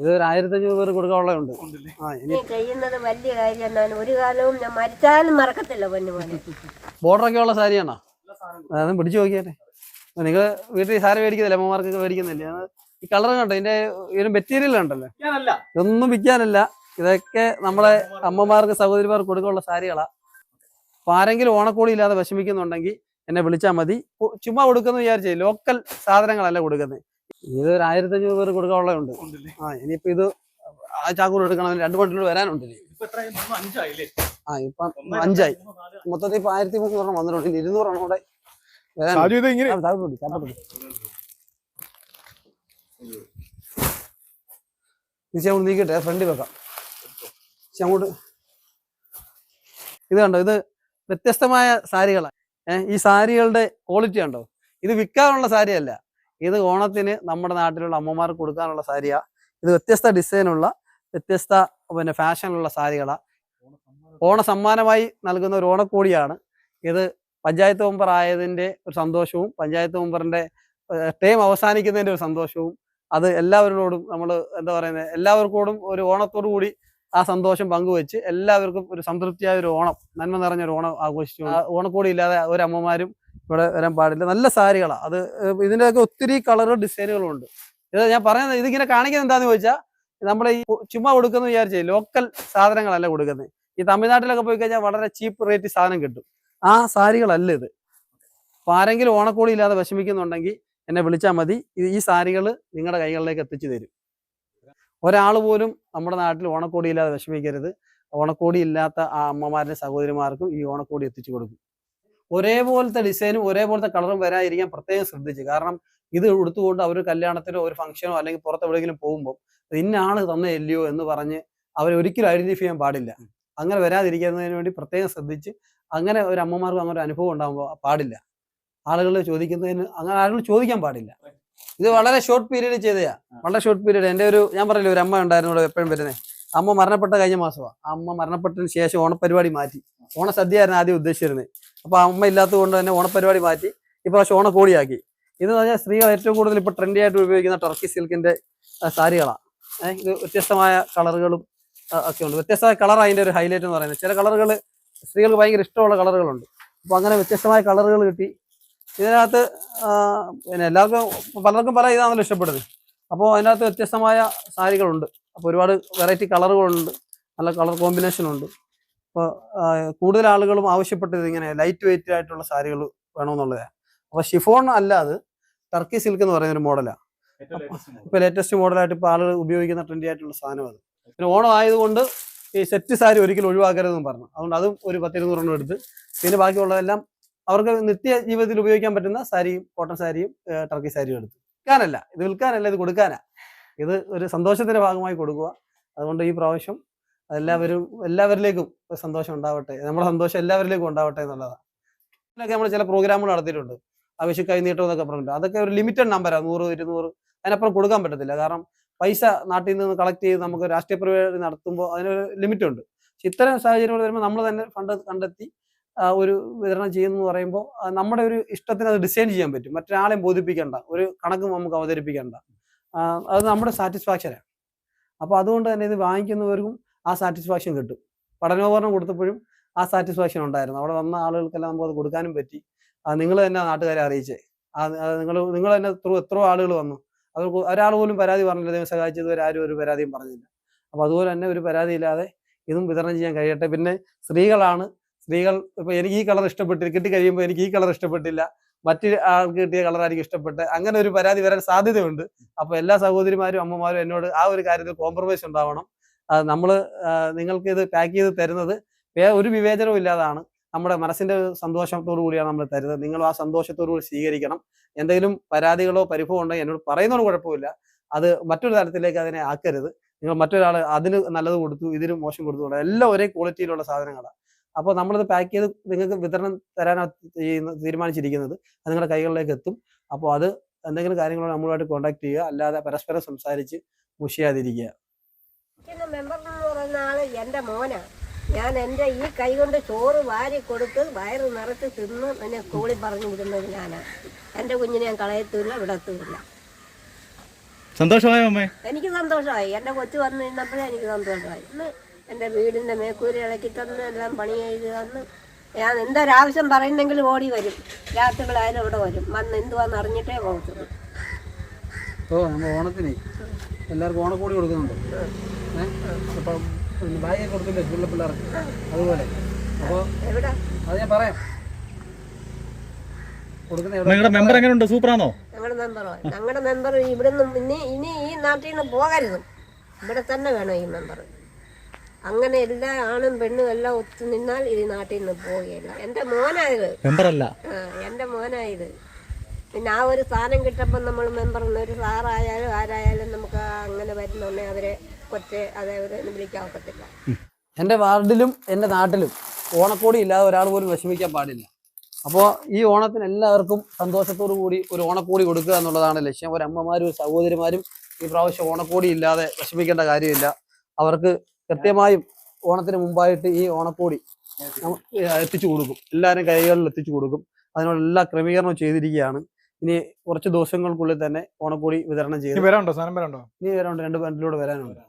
ഇത് ഒരു ആയിരത്തി അഞ്ഞൂറ് പേർ കൊടുക്കാനുള്ളതുണ്ട് ചെയ്യുന്നത് വലിയ കാര്യം ഞാൻ ഒരു കാലവും ഞാൻ മരിച്ചാലും മറക്കത്തില്ല പൊന്നു പോലെ ബോർഡറൊക്കെ ഉള്ള സാരിയാണോ? അതൊന്നും പിടിച്ചു നോക്കിയാലേ നിങ്ങൾ വീട്ടിൽ സാരി മേടിക്കുന്നില്ല അമ്മമാർക്കൊക്കെ മേടിക്കുന്നില്ലേ? ഈ കളർ കണ്ടോ? ഇതിന്റെ ഇതിന് മെറ്റീരിയൽ ഉണ്ടല്ലോ. ഇതൊന്നും വിൽക്കാനല്ല. ഇതൊക്കെ നമ്മളെ അമ്മമാർക്ക് സഹോദരിമാർക്ക് കൊടുക്കാനുള്ള സാരികളാ. അപ്പൊ ആരെങ്കിലും ഓണക്കോടി ഇല്ലാതെ വിഷമിക്കുന്നുണ്ടെങ്കിൽ എന്നെ വിളിച്ചാൽ മതി. ചുമ്മാ കൊടുക്കുന്നു വിചാരിച്ചേ. ലോക്കൽ സാധനങ്ങളല്ല കൊടുക്കുന്നത്. ഇത് ഒരു ആയിരത്തി അഞ്ഞൂറ് പേർ കൊടുക്കാനുള്ളതുണ്ട് ഉണ്ട് ആ ഇനിയിപ്പോ ഇത് ആ ചാക്കൂർ എടുക്കണം. രണ്ട് വണ്ടികൾ വരാനുണ്ടല്ലേ ആ ഇപ്പൊ അഞ്ചായി. മൊത്തത്തിൽ ഇപ്പൊ ആയിരത്തി മുന്നൂറെണ്ണം വന്നിട്ടുണ്ട്. ഇനി ഇരുന്നൂറെണ്ണം കൂടെ വരാനുണ്ട്. അങ്ങോട്ട് നീക്കട്ടെ. ഫ്രണ്ടിൽ വെക്കാം. അങ്ങോട്ട്. ഇത് കണ്ടോ? ഇത് വ്യത്യസ്തമായ സാരികളാണ് ഏഹ് ഈ സാരികളുടെ ക്വാളിറ്റി കണ്ടോ? ഇത് വിൽക്കാനുള്ള സാരിയല്ല. ഇത് ഓണത്തിന് നമ്മുടെ നാട്ടിലുള്ള അമ്മമാർക്ക് കൊടുക്കാനുള്ള സാരിയാ. ഇത് വ്യത്യസ്ത ഡിസൈനുള്ള വ്യത്യസ്ത പിന്നെ ഫാഷനുള്ള സാരികളാ. ഓണ സമ്മാനമായി നൽകുന്ന ഒരു ഓണക്കോടിയാണ്. ഇത് പഞ്ചായത്ത് മെമ്പർ ആയതിന്റെ ഒരു സന്തോഷവും പഞ്ചായത്ത് മെമ്പറിന്റെ ടൈം അവസാനിക്കുന്നതിന്റെ ഒരു സന്തോഷവും അത് എല്ലാവരോടും നമ്മൾ എന്താ പറയുന്നത് എല്ലാവർക്കോടും ഒരു ഓണത്തോടു കൂടി ആ സന്തോഷം പങ്കുവെച്ച് എല്ലാവർക്കും ഒരു സംതൃപ്തിയായ ഒരു ഓണം നന്മ നിറഞ്ഞ ഒരു ഓണം ആഘോഷിച്ചു. ഓണക്കോടി ഇല്ലാതെ ഒരു അമ്മമാരും ഇവിടെ വരാൻ പാടില്ല. നല്ല സാരികളാണ് അത് ഇതിന്റെയൊക്കെ ഒത്തിരി കളറും ഡിസൈനുകളും ഉണ്ട് ഇത് ഞാൻ പറയുന്നത് ഇതിങ്ങനെ കാണിക്കുന്നത് എന്താന്ന് ചോദിച്ചാൽ നമ്മൾ ഈ ചുമ്മാ കൊടുക്കുന്ന വിചാരിച്ചേ ലോക്കൽ സാധനങ്ങളല്ല കൊടുക്കുന്നത് ഈ തമിഴ്നാട്ടിലൊക്കെ പോയി കഴിഞ്ഞാൽ വളരെ ചീപ്പ് റേറ്റ് സാധനം കിട്ടും. ആ സാരികളല്ല ഇത്. അപ്പൊ ആരെങ്കിലും ഓണക്കോടി ഇല്ലാതെ വിഷമിക്കുന്നുണ്ടെങ്കിൽ എന്നെ വിളിച്ചാൽ മതി. ഈ സാരികൾ നിങ്ങളുടെ കൈകളിലേക്ക് എത്തിച്ചു തരും. ഒരാൾ പോലും നമ്മുടെ നാട്ടിൽ ഓണക്കോടി ഇല്ലാതെ വിഷമിക്കരുത്. ഓണക്കോടി ഇല്ലാത്ത ആ അമ്മമാരുടെ സഹോദരിമാർക്കും ഈ ഓണക്കോടി എത്തിച്ചു കൊടുക്കും. ഒരേപോലത്തെ ഡിസൈനും ഒരേപോലത്തെ കളറും വരാതിരിക്കാൻ പ്രത്യേകം ശ്രദ്ധിച്ചു. കാരണം ഇത് ഉടുത്തുകൊണ്ട് അവർ കല്യാണത്തിനോ ഒരു ഫംഗ്ഷനോ അല്ലെങ്കിൽ പുറത്ത് എവിടെയെങ്കിലും പോകുമ്പോൾ ഇന്ന ആൾ തന്നെ എല്ലിയോ എന്ന് പറഞ്ഞ് അവരെ ഒരിക്കലും ഐഡന്റിഫൈ ചെയ്യാൻ പാടില്ല. അങ്ങനെ വരാതിരിക്കുന്നതിന് വേണ്ടി പ്രത്യേകം ശ്രദ്ധിച്ച് അങ്ങനെ ഒരു അമ്മമാർക്കും അങ്ങനെ ഒരു അനുഭവം ഉണ്ടാകുമ്പോൾ പാടില്ല. ആളുകൾ ചോദിക്കുന്നതിന് അങ്ങനെ ആളുകൾ ചോദിക്കാൻ പാടില്ല. ഇത് വളരെ ഷോർട്ട് പീരീഡ് ചെയ്തയാ. വളരെ ഷോർട്ട് പീരീഡ് എന്റെ ഒരു ഞാൻ പറയില്ല ഒരു അമ്മ ഉണ്ടായിരുന്നു ഇവിടെ എപ്പോഴും വരുന്നത് അമ്മ മരണപ്പെട്ട കഴിഞ്ഞ മാസമാണ് അമ്മ മരണപ്പെട്ടതിന് ശേഷം ഓണപരിപാടി മാറ്റി. ഓണസദ്യയായിരുന്നു ആദ്യം ഉദ്ദേശിച്ചിരുന്നത്. അപ്പൊ അമ്മ ഇല്ലാത്തത് കൊണ്ട് തന്നെ ഓണപരിപാടി മാറ്റി. ഇപ്രാവശ്യം ഓണക്കോടിയാക്കി ഇത് പറഞ്ഞാൽ സ്ത്രീകൾ ഏറ്റവും കൂടുതൽ ഇപ്പൊ ട്രെൻഡി ആയിട്ട് ഉപയോഗിക്കുന്ന ടർക്കി സിൽക്കിന്റെ സാരികളാണ് ഇത് വ്യത്യസ്തമായ കളറുകളും ഒക്കെ ഉണ്ട്. വ്യത്യസ്തമായ കളർ അതിന്റെ ഒരു ഹൈലൈറ്റ് എന്ന് പറയുന്നത്. ചില കളറുകൾ സ്ത്രീകൾക്ക് ഭയങ്കര ഇഷ്ടമുള്ള കളറുകളുണ്ട് അപ്പോൾ അങ്ങനെ വ്യത്യസ്തമായ കളറുകൾ കിട്ടി. ഇതിനകത്ത് പിന്നെ എല്ലാവർക്കും പലർക്കും പല ഇതാണല്ലോ ഇഷ്ടപ്പെടുന്നത്. അപ്പോൾ അതിനകത്ത് വ്യത്യസ്തമായ സാരികളുണ്ട്. അപ്പോൾ ഒരുപാട് വെറൈറ്റി കളറുകളുണ്ട് നല്ല കളർ കോമ്പിനേഷൻ ഉണ്ട്. അപ്പോൾ കൂടുതൽ ആളുകളും ആവശ്യപ്പെട്ടത് ഇങ്ങനെ ലൈറ്റ് വെയിറ്റ് ആയിട്ടുള്ള സാരികൾ വേണമെന്നുള്ളതാണ് അപ്പോൾ ഷിഫോൺ അല്ല അത് ടർക്കി സിൽക്ക് എന്ന് പറയുന്ന ഒരു മോഡലാണ്. ഇപ്പൊ ലേറ്റസ്റ്റ് മോഡലായിട്ട് ഇപ്പൊ ആളുകൾ ഉപയോഗിക്കുന്ന ട്രെൻഡി ആയിട്ടുള്ള സാധനം അത്. പിന്നെ ഓണം ആയതുകൊണ്ട് ഈ സെറ്റ് സാരി ഒരിക്കലും ഒഴിവാക്കരുതെന്ന് പറഞ്ഞു. അതുകൊണ്ട് അതും ഒരു പത്തിരുന്നൂറെണ്ണം എടുത്ത്. പിന്നെ ബാക്കിയുള്ളതെല്ലാം അവർക്ക് നിത്യ ജീവിതത്തിൽ ഉപയോഗിക്കാൻ പറ്റുന്ന സാരിയും കോട്ടൺ സാരിയും ടർക്കി സാരിയും എടുത്തു. വിൽക്കാനല്ല. ഇത് വിൽക്കാനല്ല ഇത് കൊടുക്കാനാ. ഇത് ഒരു സന്തോഷത്തിന്റെ ഭാഗമായി കൊടുക്കുക. അതുകൊണ്ട് ഈ പ്രാവശ്യം എല്ലാവരും എല്ലാവരിലേക്കും സന്തോഷം ഉണ്ടാവട്ടെ. നമ്മുടെ സന്തോഷം എല്ലാവരിലേക്കും ഉണ്ടാവട്ടെ എന്നുള്ളതാണ് ഇതിലൊക്കെ നമ്മൾ ചില പ്രോഗ്രാമുകൾ നടത്തിയിട്ടുണ്ട്. ആവശ്യം കൈനീട്ടം എന്നൊക്കെ പറഞ്ഞിട്ട്. അതൊക്കെ ഒരു ലിമിറ്റഡ് നമ്പറാണ് നൂറ് ഇരുന്നൂറ്. അതിനപ്പുറം കൊടുക്കാൻ പറ്റത്തില്ല. കാരണം പൈസ നാട്ടിൽ നിന്ന് കളക്ട് ചെയ്ത് നമുക്ക് രാഷ്ട്രീയ പരിപാടി നടത്തുമ്പോൾ അതിനൊരു ലിമിറ്റ് ഉണ്ട്. പക്ഷെ ഇത്തരം സാഹചര്യങ്ങൾ വരുമ്പോൾ നമ്മൾ തന്നെ ഫണ്ട് കണ്ടെത്തി ഒരു വിതരണം ചെയ്യുന്നു പറയുമ്പോൾ നമ്മുടെ ഒരു ഇഷ്ടത്തിന് അത് ഡിസൈൻ ചെയ്യാൻ പറ്റും. മറ്റൊരാളെയും ബോധിപ്പിക്കേണ്ട. ഒരു കണക്കും നമുക്ക് അവതരിപ്പിക്കേണ്ട. അത് നമ്മുടെ സാറ്റിസ്ഫാക്ഷനാണ് അപ്പോൾ അതുകൊണ്ട് തന്നെ ഇത് വാങ്ങിക്കുന്നവർക്കും ആ സാറ്റിസ്ഫാക്ഷൻ കിട്ടും. പഠനോപകരണം കൊടുത്തപ്പോഴും ആ സാറ്റിസ്ഫാക്ഷൻ ഉണ്ടായിരുന്നു. അവിടെ വന്ന ആളുകൾക്കെല്ലാം നമുക്ക് അത് കൊടുക്കാനും പറ്റി. നിങ്ങൾ തന്നെ നാട്ടുകാരെ അറിയിച്ചേ. നിങ്ങൾ നിങ്ങൾ തന്നെ ത്രൂ എത്രയോ ആളുകൾ വന്നു. അത് ഒരാൾ പോലും പരാതി പറഞ്ഞില്ല. ദൈവം സഹായിച്ചത് വരെ ആരും ഒരു പരാതിയും പറഞ്ഞില്ല. അപ്പോൾ അതുപോലെ തന്നെ ഒരു പരാതി ഇല്ലാതെ ഇതും വിതരണം ചെയ്യാൻ കഴിയട്ടെ. പിന്നെ സ്ത്രീകളാണ്. സ്ത്രീകൾ ഇപ്പൊ എനിക്ക് ഈ കളർ ഇഷ്ടപ്പെട്ടില്ല. കിട്ടി കഴിയുമ്പോൾ എനിക്ക് ഈ കളർ ഇഷ്ടപ്പെട്ടില്ല. മറ്റ് ആൾക്ക് കിട്ടിയ കളറായിരിക്കും ഇഷ്ടപ്പെട്ട്. അങ്ങനെ ഒരു പരാതി വരാൻ സാധ്യതയുണ്ട്. അപ്പൊ എല്ലാ സഹോദരിമാരും അമ്മമാരും എന്നോട് ആ ഒരു കാര്യത്തിൽ കോംപ്രമൈസ് ഉണ്ടാവണം. നമ്മൾ നിങ്ങൾക്ക് ഇത് പാക്ക് ചെയ്ത് തരുന്നത് ഒരു വിവേചനവും ഇല്ലാതാണ്. നമ്മുടെ മനസ്സിന്റെ സന്തോഷത്തോടു കൂടിയാണ് നമ്മൾ തരുന്നത്. നിങ്ങൾ ആ സന്തോഷത്തോടു കൂടി സ്വീകരിക്കണം. എന്തെങ്കിലും പരാതികളോ പരിഭവം ഉണ്ടെങ്കിൽ എന്നോട് പറയുന്നതോട് കുഴപ്പമില്ല. അത് മറ്റൊരു തരത്തിലേക്ക് അതിനെ ആക്കരുത്. നിങ്ങൾ മറ്റൊരാൾ അതിന് നല്ലത് കൊടുത്തു ഇതിന് മോശം കൊടുത്തു കൊടുത്തു. എല്ലാം ഒരേ ക്വാളിറ്റിയിലുള്ള സാധനങ്ങളാണ്. അപ്പോൾ നമ്മളിത് പാക്ക് ചെയ്ത് നിങ്ങൾക്ക് വിതരണം തരാനാണ് ചെയ്യുന്ന തീരുമാനിച്ചിരിക്കുന്നത് അത് നിങ്ങളുടെ കൈകളിലേക്ക് എത്തും. അപ്പോൾ അത് എന്തെങ്കിലും കാര്യങ്ങളോ നമ്മളുമായിട്ട് കോൺടാക്ട് ചെയ്യുക. അല്ലാതെ പരസ്പരം സംസാരിച്ച് മുഷിയാതിരിക്കുക. പിന്നെ മെമ്പർ എന്ന് പറയുന്ന ആൾ എന്റെ മോനാ. ഞാൻ എന്റെ ഈ കൈ കൊണ്ട് ചോറ് വാരി കൊടുത്ത് വയറ് നിറച്ച് തിന്ന് എന്നെ സ്കൂളിൽ പറഞ്ഞു വിടുന്നത് ഞാനാ. എന്റെ കുഞ്ഞിനെ ഞാൻ കളയത്തില്ല വിടത്തുമില്ല. സന്തോഷമായോ അമ്മേ? എനിക്ക് സന്തോഷമായി. എന്റെ കൊച്ചു വന്ന് നിന്നപ്പോഴേ എനിക്ക് സന്തോഷമായി. ഇന്ന് എന്റെ വീടിന്റെ മേക്കൂരി ഇളക്കി തന്ന് എല്ലാം പണി ചെയ്ത് തന്ന്. ഞാൻ എന്തൊരാവശ്യം പറയുന്നെങ്കിൽ ഓടി വരും. രാത്രികളായാലും ഇവിടെ വരും. വന്ന് എന്തുവാന്ന് അറിഞ്ഞിട്ടേ പോകത്തുള്ളൂ. ഓ നമ്മൾ ഓണത്തിന് എല്ലാവർക്കും ഓണക്കോടി കൊടുക്കുന്നുണ്ട്. പിന്നെ ബാഗ് കൊടുക്കില്ലേ സ്കൂളിലെ പിള്ളേർക്ക്. അതുപോലെ. അപ്പോൾ എവിടെ? അത് ഞാൻ പറയാം. മെമ്പർ നിങ്ങളുടെ മെമ്പർ എങ്ങനെയുണ്ട് സൂപ്പറാണോ? ഞങ്ങളുടെ മെമ്പറോ ഞങ്ങളുടെ മെമ്പർ ഇവിടുന്ന് ഇനി ഇനി ഈ നാട്ടിൽ നിന്ന് പോകരുത്. ഇവിടെ തന്നെ വേണം ഈ മെമ്പർ അങ്ങനെ എല്ലാ ആണും പെണ്ണും എല്ലാം ഒത്തു നിന്നാൽ ഈ നാട്ടിൽ നിന്ന് പോവുകയില്ല. എന്റെ മോനായത് മെമ്പർ അല്ല. എന്റെ മോനായത് പിന്നെ ആ ഒരു സ്ഥാനം കിട്ടുമ്പോൾ നമ്മൾ മെമ്പർ ഒരു സാറായാലും ആരായാലും നമുക്ക് അങ്ങനെ വരുന്നുണ്ടെ അവരെ കുറച്ച് അതേപോലെ വിളിക്കാൻ ഒക്കത്തില്ല. എന്റെ വാർഡിലും എന്റെ നാട്ടിലും ഓണക്കോടി ഇല്ലാതെ ഒരാൾ പോലും വിഷമിക്കാൻ പാടില്ല. അപ്പോൾ ഈ ഓണത്തിന് എല്ലാവർക്കും സന്തോഷത്തോടു കൂടി ഒരു ഓണക്കോടി കൊടുക്കുക എന്നുള്ളതാണ് ലക്ഷ്യം. ഒരു അമ്മമാരും ഒരു സഹോദരിമാരും ഈ പ്രാവശ്യം ഓണക്കോടി ഇല്ലാതെ വിഷമിക്കേണ്ട കാര്യമില്ല. അവർക്ക് കൃത്യമായും ഓണത്തിന് മുമ്പായിട്ട് ഈ ഓണക്കോടി എത്തിച്ചു കൊടുക്കും. എല്ലാവരും കൈകളിൽ എത്തിച്ചു കൊടുക്കും. അതിനുള്ള എല്ലാ ക്രമീകരണവും ചെയ്തിരിക്കുകയാണ്. ഇനി കുറച്ച് ദിവസങ്ങൾക്കുള്ളിൽ തന്നെ ഓണക്കോടി വിതരണം ചെയ്യും വരാനുണ്ടോ? സാധനം വരാനുണ്ടോ? ഇനി വരാനുണ്ട്. രണ്ട് ബണ്ടിലൂടെ വരാനുണ്ട്.